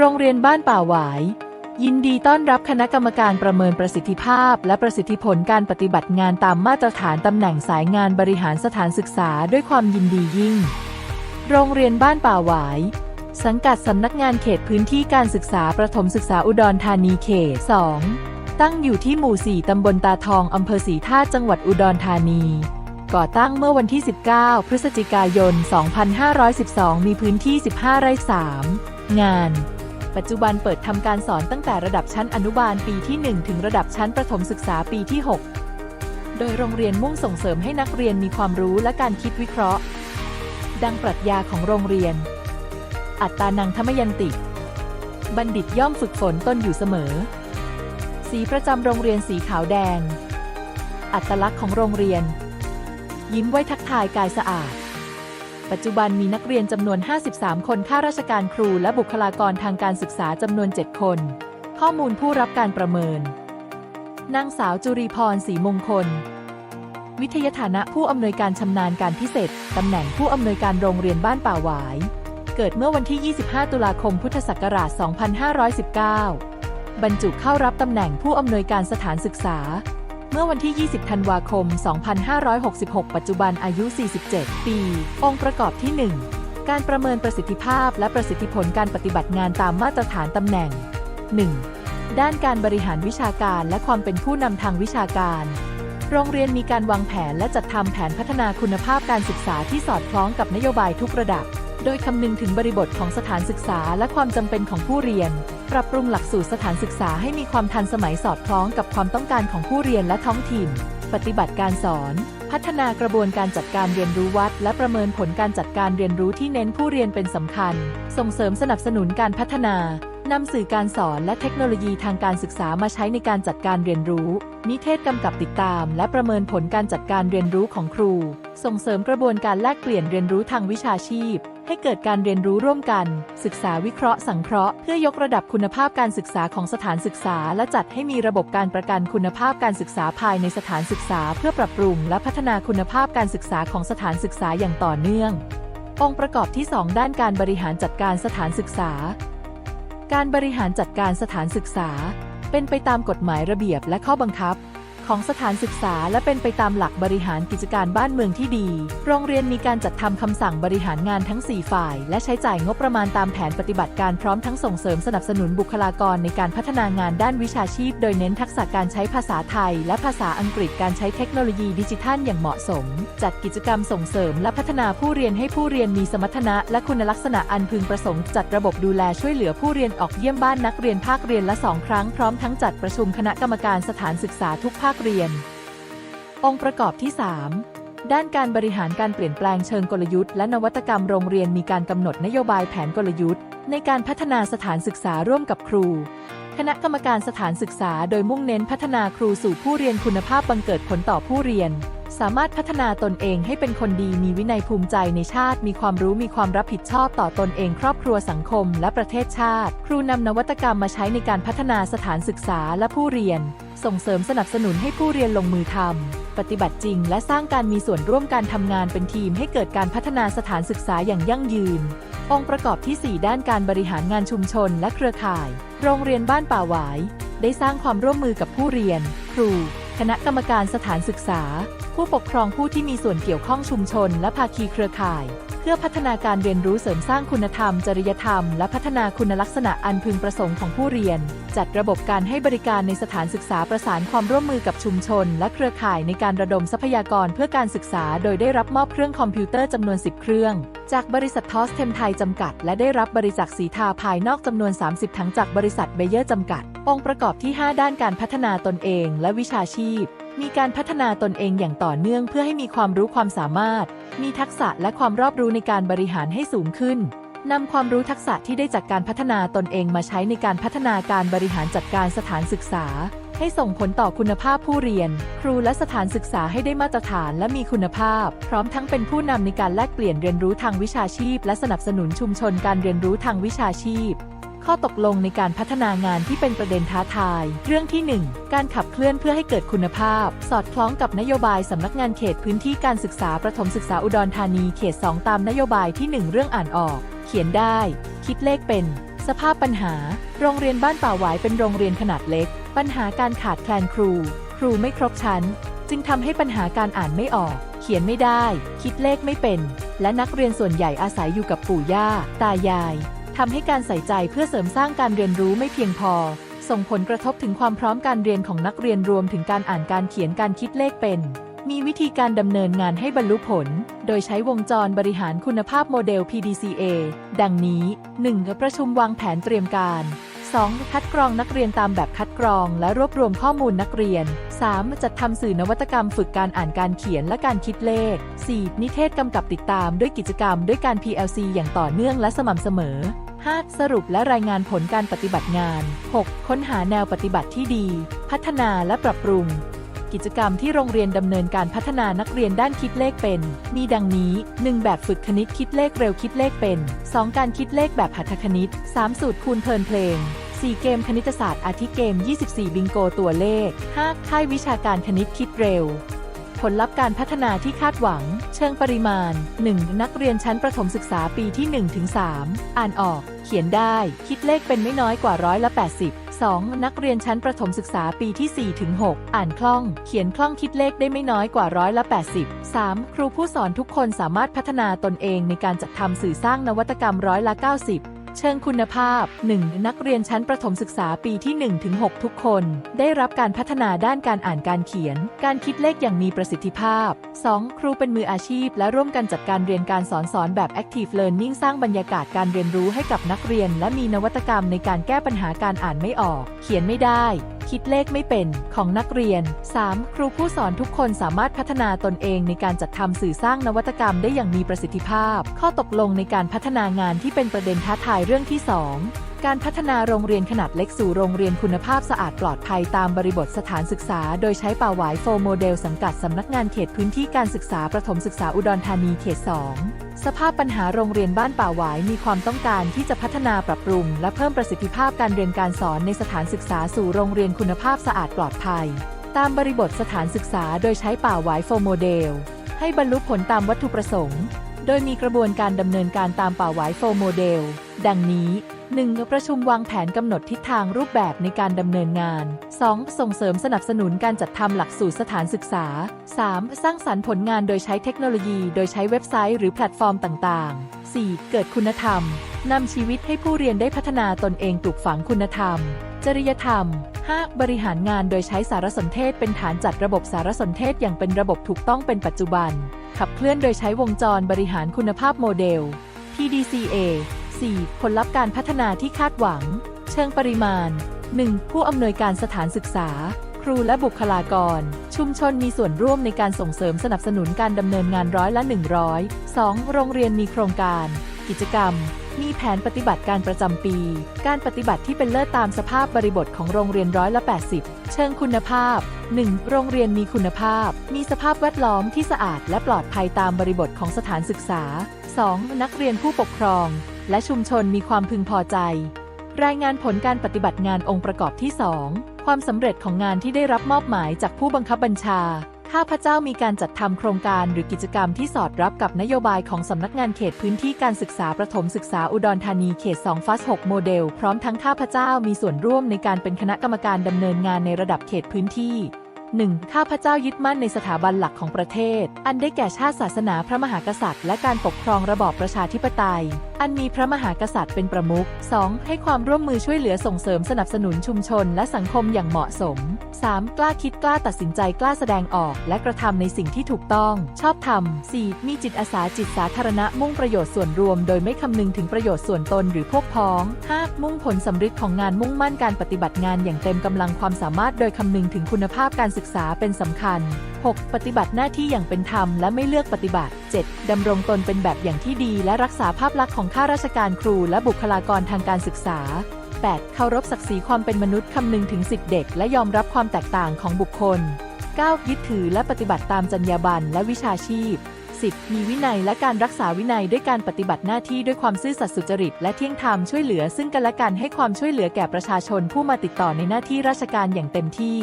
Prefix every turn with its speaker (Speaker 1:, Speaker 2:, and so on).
Speaker 1: โรงเรียนบ้านป่าหวาย ยินดีต้อนรับคณะกรรมการประเมินประสิทธิภาพ และประสิทธิผลการปฏิบัติงานตามมาตรฐานตำแหน่งสายงานบริหารสถานศึกษาด้วยความยินดียิ่ง โรงเรียนบ้านป่าหวาย สังกัดสำนักงานเขตพื้นที่การศึกษาประถมศึกษาอุดรธานีเขต 2 ตั้งอยู่ที่หมู่ 4 ตำบลตาทองอำเภอศรีธาตุจังหวัดอุดรธานีก่อตั้งเมื่อวันที่ 19 พฤศจิกายน 2512 มีพื้นที่ 15 ไร่ 3 งาน ปัจจุบันเปิดทำการสอนตั้งแต่ระดับชั้นอนุบาลปีที่ 1 ถึงระดับชั้นประถมศึกษาปีที่ 6 โดยโรงเรียนมุ่งส่งเสริมให้นักเรียนมีความรู้และการคิดวิเคราะห์ ดังปรัชญาของโรงเรียน อัตตานังธรรมยันติ บัณฑิตย่อมฝึกฝนตนอยู่เสมอ สีประจำโรงเรียนสีขาวแดง อัตลักษณ์ของโรงเรียน ยิ้มไว้ทักทายกายสะอาด ปัจจุบันมีนักเรียนจำนวน 53 คนข้าราชการครูและบุคลากรทางการศึกษาจำนวน 7 คน ข้อมูลผู้รับการประเมิน นางสาวจุรีพรศรีมงคล วิทยฐานะผู้อำนวยการชำนาญการพิเศษตำแหน่งผู้อำนวยการโรงเรียนบ้านป่าหวาย เกิดเมื่อวันที่ 25 ตุลาคม พุทธศักราช 2519 บรรจุเข้ารับตำแหน่งผู้อำนวยการสถานศึกษา เมื่อวันที่ 20 ธันวาคม 2566 ปัจจุบันอายุ 47 ปี องค์ประกอบที่ 1 การประเมินประสิทธิภาพและประสิทธิผลการปฏิบัติงานตามมาตรฐานตำแหน่ง 1. ด้านการบริหารวิชาการและความเป็นผู้นำทางวิชาการ โรงเรียนมีการวางแผนและจัดทำแผนพัฒนาคุณภาพการศึกษาที่สอดคล้องกับนโยบายทุกระดับ โดยคำนึงถึงบริบทของสถานศึกษาและความจำเป็นของผู้เรียน ปรับปรุงหลักสูตรสถานศึกษาให้มีความทันสมัยสอดคล้องกับความต้องการของผู้เรียนและท้องถิ่น ปฏิบัติการสอน พัฒนากระบวนการจัดการเรียนรู้วัด และประเมินผลการจัดการเรียนรู้ที่เน้นผู้เรียนเป็นสำคัญ ส่งเสริมสนับสนุนการพัฒนานำสื่อการสอนและเทคโนโลยีทางการศึกษามาใช้ในการจัดการเรียนรู้ นิเทศกำกับติดตาม และประเมินผลการจัดการเรียนรู้ของครู ส่งเสริมกระบวนการแลกเปลี่ยนเรียนรู้ทางวิชาชีพ ให้เกิดการเรียนรู้ร่วมกัน ศึกษาวิเคราะห์สังเคราะห์เพื่อยกระดับคุณภาพการศึกษาของสถานศึกษา และจัดให้มีระบบการประกันคุณภาพการศึกษาภายในสถานศึกษา เพื่อปรับปรุงและพัฒนาคุณภาพการศึกษาของสถานศึกษาอย่างต่อเนื่อง องค์ประกอบที่ 2 ด้านการบริหารจัดการสถานศึกษา การบริหารจัดการสถานศึกษา เป็นไปตามกฎหมายระเบียบและข้อบังคับ ของสถานศึกษาและเป็นไปตามหลักบริหารกิจการบ้านเมืองที่ดี โรงเรียนมีการจัดทำคำสั่งบริหารงานทั้ง 4 ฝ่าย และใช้จ่ายงบประมาณตามแผนปฏิบัติการพร้อมทั้งส่งเสริมสนับสนุนบุคลากรในการพัฒนางานด้านวิชาชีพ โดยเน้นทักษะการใช้ภาษาไทย และภาษาอังกฤษการใช้เทคโนโลยีดิจิทัลอย่างเหมาะสม จัดกิจกรรมส่งเสริม และพัฒนาผู้เรียนให้ผู้เรียนมีสมรรถนะ และคุณลักษณะอันพึงประสงค์จัดระบบดูแลช่วยเหลือผู้เรียนออกเยี่ยมบ้านนักเรียนภาคเรียนละสองครั้งพร้อมทั้งจัดประชุมคณะกรรมการสถานศึกษาทุกภาคเรียน องค์ประกอบที่ 3 ด้านการบริหารการเปลี่ยนแปลงเชิงกลยุทธ์และนวัตกรรมโรงเรียนมีการกำหนดนโยบายแผนกลยุทธ์ ในการพัฒนาสถานศึกษาร่วมกับครู คณะกรรมการสถานศึกษาโดยมุ่งเน้นพัฒนาครูสู่ผู้เรียนคุณภาพบังเกิดผลต่อผู้เรียน สามารถพัฒนาตนเองให้เป็นคนดีมีวินัยภูมิใจในชาติ มีความรู้มีความรับผิดชอบต่อตนเองครอบครัวสังคม และประเทศชาติ ครูนำนวัตกรรมมาใช้ในการพัฒนาสถานศึกษาและผู้เรียน ส่งเสริมสนับสนุนให้ผู้เรียนลงมือทำ ปฏิบัติจริง และสร้างการมีส่วนร่วมการทำงานเป็นทีมให้เกิดการพัฒนาสถานศึกษาอย่างยั่งยืน องค์ประกอบที่ 4 ด้านการบริหารงานชุมชนและเครือข่าย โรงเรียนบ้านป่าหวาย ได้สร้างความร่วมมือกับผู้เรียน ครู คณะกรรมการสถานศึกษา ผู้ปกครองผู้ที่มีส่วนเกี่ยวข้องชุมชน และภาคีเครือข่าย พื่อพัฒนาการเรียนรู้เสริมสร้างคุณธรรม จริยธรรม และพัฒนาคุณลักษณะอันพึงประสงค์ของผู้เรียน จัดระบบการให้บริการในสถานศึกษาประสานความร่วมมือกับชุมชน และเครือข่ายในการระดมทรัพยากรเพื่อการศึกษา โดยได้รับมอบเครื่องคอมพิวเตอร์จำนวน 10 เครื่อง จากบริษัททอสเทมไทยจำกัด และได้รับบริจาคสีทาภายนอกจำนวน 30 ถังจากบริษัทเบเยอร์จำกัด องค์ประกอบที่ 5 ด้านการพัฒนาตนเอง และวิชาชีพ มีการพัฒนาตนเองอย่างต่อเนื่องเพื่อให้มีความรู้ความสามารถ มีทักษะและความรอบรู้ในการบริหารให้สูงขึ้นนำความรู้ทักษะที่ได้จากการพัฒนาตนเองมาใช้ในการพัฒนาการบริหารจัดการสถานศึกษา ให้ส่งผลต่อคุณภาพผู้เรียน ครูและสถานศึกษาให้ได้มาตรฐานและมีคุณภาพ พร้อมทั้งเป็นผู้นำในการแลกเปลี่ยนเรียนรู้ทางวิชาชีพ และสนับสนุนชุมชนการเรียนรู้ทางวิชาชีพ ข้อตกลงในการพัฒนางานที่เป็นประเด็นท้าทาย เรื่องที่ 1 การขับเคลื่อนเพื่อให้เกิดคุณภาพ สอดคล้องกับนโยบายสำนักงานเขตพื้นที่การศึกษาประถมศึกษาอุดรธานีเขต 2 ตามนโยบายที่ 1 เรื่องอ่านออก เขียนได้ คิดเลขเป็น สภาพปัญหา โรงเรียนบ้านป่าหวายเป็นโรงเรียนขนาดเล็ก ปัญหาการขาดแคลนครู ครูไม่ครบชั้น จึงทำให้ปัญหาการอ่านไม่ออก เขียนไม่ได้ คิดเลขไม่เป็น และนักเรียนส่วนใหญ่อาศัยอยู่กับปู่ย่า ตายาย ทำให้การใส่ใจเพื่อเสริมสร้างการเรียนรู้ไม่เพียงพอ ส่งผลกระทบถึงความพร้อมการเรียนของนักเรียนรวมถึงการอ่านการเขียนการคิดเลขเป็น มีวิธีการดำเนินงานให้บรรลุผล โดยใช้วงจรบริหารคุณภาพโมเดล PDCA ดังนี้ 1. ประชุมวางแผนเตรียมการ 2. คัดกรองนักเรียนตามแบบคัดกรอง และรวบรวมข้อมูลนักเรียน 3. จัดทำสื่อนวัตกรรมฝึกการอ่านการเขียนและการคิดเลข 4. นิเทศกำกับติดตามด้วยกิจกรรมด้วยการ PLC อย่างต่อเนื่องและสม่ำเสมอ 5. สรุปและรายงานผลการปฏิบัติงาน 6. ค้นหาแนวปฏิบัติที่ดี พัฒนาและปรับปรุง กิจกรรมที่โรงเรียนดำเนินการพัฒนานักเรียนด้านคิดเลขเป็น มีดังนี้ 1. แบบฝึกคณิตคิดเลขเร็วคิดเลขเป็น 2. การคิดเลขแบบหัตถคณิต 3. สูตรคูณเพลินเพลง 4. เกมคณิตศาสตร์อาทิเกม 24 บิงโกตัวเลข 5. ค่ายวิชาการคณิตคิดเร็ว ผลลัพธ์การพัฒนาที่คาดหวัง เชิงปริมาณ 1. นักเรียนชั้นประถมศึกษาปีที่ 1-3 อ่านออก เขียนได้ คิดเลขเป็นไม่น้อยกว่าร้อยละ 80 2. นักเรียนชั้นประถมศึกษาปีที่ 4-6 อ่านคล่อง เขียนคล่องคิดเลขได้ไม่น้อยกว่าร้อยละ 80 3. ครูผู้สอนทุกคนสามารถพัฒนาตนเองในการจัดทำสื่อสร้างนวัตกรรมร้อยละ 90 เชิงคุณภาพ 1. นักเรียนชั้นประถมศึกษาปีที่ 1-6 ทุกคน ได้รับการพัฒนาด้านการอ่านการเขียน การคิดเลขอย่างมีประสิทธิภาพ 2. ครูเป็นมืออาชีพ และร่วมกันจัดการเรียนการสอนสอนแบบ Active Learning สร้างบรรยากาศการเรียนรู้ให้กับนักเรียน และมีนวัตกรรมในการแก้ปัญหาการอ่านไม่ออก เขียนไม่ได้ คิดเลขไม่เป็นของนักเรียน 3. ครูผู้สอนทุกคนสามารถพัฒนาตนเองในการจัดทำสื่อสร้างนวัตกรรมได้อย่างมีประสิทธิภาพ ข้อตกลงในการพัฒนางานที่เป็นประเด็นท้าทายเรื่องที่ 2 การพัฒนาโรงเรียนขนาดเล็กสู่โรงเรียนคุณภาพสะอาดปลอดภัยตามบริบทสถานศึกษา โดยใช้ป่าหวายโฟโมเดลสังกัดสำนักงานเขตพื้นที่การศึกษาประถมศึกษาอุดรธานีเขต 2 สภาพปัญหาโรงเรียนบ้านป่าหวายมีความต้องการที่จะพัฒนาปรับปรุง และเพิ่มประสิทธิภาพการเรียนการสอนในสถานศึกษาสู่โรงเรียนคุณภาพสะอาดปลอดภัย ตามบริบทสถานศึกษา โดยใช้ป่าหวายโฟโมเดลให้บรรลุผลตามวัตถุประสงค์ โดยมีกระบวนการดำเนินการตามป่าหวายโฟโมเดล ดังนี้ 1. ประชุมวางแผนกำหนดทิศทางรูปแบบในการดำเนินงาน 2. ส่งเสริมสนับสนุนการจัดทำหลักสูตรสถานศึกษา 3. สร้างสรรค์ผลงานโดยใช้เทคโนโลยี โดยใช้เว็บไซต์หรือแพลตฟอร์มต่างๆ 4. เกิดคุณธรรมนำชีวิตให้ผู้เรียนได้พัฒนาตนเองปลูกฝังคุณธรรม จริยธรรม 5. บริหารงานโดยใช้สารสนเทศเป็นฐานจัดระบบสารสนเทศอย่างเป็นระบบถูกต้องเป็นปัจจุบัน ขับเคลื่อนโดยใช้วงจรบริหารคุณภาพโมเดล PDCA 4. ผลลัพธ์การพัฒนาที่คาดหวัง เชิงปริมาณ 1. ผู้อำนวยการสถานศึกษา ครูและบุคลากร ชุมชนมีส่วนร่วมในการส่งเสริมสนับสนุนการดำเนินงานร้อยละ 100 2. โรงเรียนมีโครงการ กิจกรรม มีแผนปฏิบัติการประจำปี การปฏิบัติที่เป็นเลิศตามสภาพบริบทของโรงเรียนร้อยละ 80 เชิงคุณภาพ 1. โรงเรียนมีคุณภาพ มีสภาพแวดล้อมที่สะอาดและปลอดภัยตามบริบทของสถานศึกษา 2. นักเรียนผู้ปกครอง และชุมชนมีความพึงพอใจ รายงานผลการปฏิบัติงานองค์ประกอบที่ 2 ความสำเร็จของงานที่ได้รับมอบหมายจากผู้บังคับบัญชา ข้าพเจ้ามีการจัดทำโครงการหรือกิจกรรมที่สอดรับกับนโยบายของสำนักงานเขตพื้นที่การศึกษาประถมศึกษาอุดรธานีเขต 2 ฟัส 6 โมเดล พร้อมทั้งข้าพเจ้ามีส่วนร่วมในการเป็นคณะกรรมการดำเนินงานในระดับเขตพื้นที่ 1. ข้าพเจ้ายึดมั่นในสถาบันหลักของประเทศ อันได้แก่ชาติศาสนาพระมหากษัตริย์ และการปกครองระบอบประชาธิปไตย อันมีพระมหากษัตริย์เป็นประมุข 2. ให้ความร่วมมือช่วยเหลือส่งเสริมสนับสนุนชุมชนและสังคมอย่างเหมาะสม 3. กล้าคิดกล้าตัดสินใจกล้าแสดงออก และกระทำในสิ่งที่ถูกต้อง ชอบธรรม 4. มีจิตอาสาจิตสาธารณะมุ่งประโยชน์ส่วนรวม โดยไม่คำนึงถึงประโยชน์ส่วนตนหรือพวกพ้อง 5. มุ่งผลสำฤทธิ์ของงานมุ่งมั่นการปฏิบัติงานอย่างเต็มกำลังความสามารถโดยคำนึงถึงคุณภาพการศึกษาเป็นสำคัญ 6. ปฏิบัติหน้าที่อย่างเป็นธรรมและไม่เลือกปฏิบัติ 7. ดำรงตนเป็นแบบอย่างที่ดี และรักษาภาพลักษณ์ของข้าราชการครูและบุคลากรทางการศึกษา 8. เคารพศักดิ์ศรีความเป็นมนุษย์คำนึงถึงสิทธิเด็ก และยอมรับความแตกต่างของบุคคล 9. ยึดถือและปฏิบัติตามจรรยาบรรณและวิชาชีพ 10. มีวินัยและการรักษาวินัยด้วยการปฏิบัติหน้าที่ด้วยความซื่อสัตย์สุจริต และเที่ยงธรรมช่วยเหลือซึ่งกันและกันให้ความช่วยเหลือแก่ประชาชนผู้มาติดต่อในหน้าที่ราชการอย่างเต็มที่